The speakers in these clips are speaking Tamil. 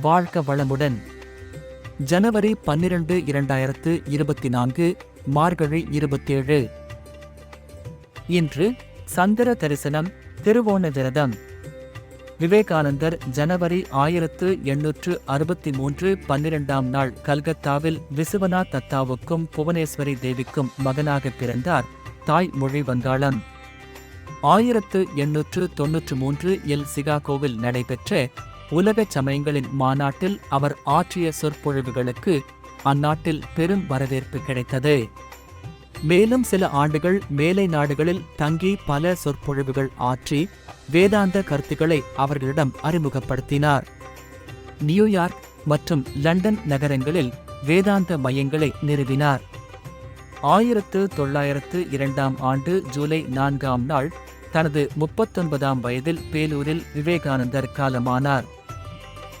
வாழ்க வளமுடன். ஜனவரி பன்னிரண்டு இரண்டாயிரத்து இருபத்தி நான்கு மார்கழி இருபத்தேழு. இன்று சந்திர தரிசனம் திருவோண விரதம். விவேகானந்தர் ஜனவரி ஆயிரத்து எண்ணூற்று அறுபத்தி மூன்று பன்னிரெண்டாம் நாள் கல்கத்தாவில் விசுவநாத் தத்தாவுக்கும் புவனேஸ்வரி தேவிக்கும் மகனாக பிறந்தார் தாய் மொழி வங்காளம் ஆயிரத்து எண்ணூற்று தொன்னூற்று மூன்று எல் சிகாகோவில் நடைபெற்ற உலக சமயங்களின் மாநாட்டில் அவர் ஆற்றிய சொற்பொழிவுகளுக்கு அந்நாட்டில் பெரும் வரவேற்பு கிடைத்தது. மேலும் சில ஆண்டுகள் மேலை நாடுகளில் தங்கி பல சொற்பொழிவுகள் ஆற்றி வேதாந்த கருத்துக்களை அவர்களிடம் அறிமுகப்படுத்தினார். நியூயார்க் மற்றும் லண்டன் நகரங்களில் வேதாந்த மையங்களை நிறுவினார். ஆயிரத்து தொள்ளாயிரத்து இரண்டாம் ஆண்டு ஜூலை நான்காம் நாள் தனது முப்பத்தொன்பதாம் வயதில் பேலூரில் விவேகானந்தர் காலமானார்.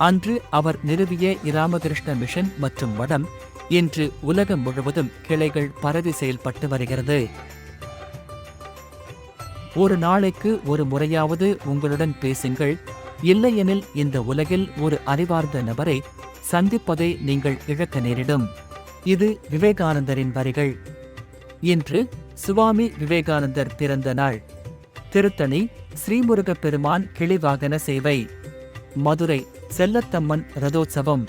அன்று அவர் நிறுவிய இராமகிருஷ்ண மிஷன் மற்றும் மடம் இன்று உலகம் முழுவதும் கிளைகள் பரவி செயல்பட்டு வருகிறது. ஒரு நாளைக்கு ஒரு முறையாவது உங்களுடன் பேசுங்கள். இல்லையெனில் இந்த உலகில் ஒரு அறிவார்ந்த நபரை சந்திப்பதை நீங்கள் இழக்க நேரிடும். இது விவேகானந்தரின் வரிகள். இன்று சுவாமி விவேகானந்தர் பிறந்த நாள். திருத்தணி ஸ்ரீமுருகப் பெருமான் கிளிவாகன சேவை. மதுரை செல்லத்தம்மன் ரதோத்சவம்.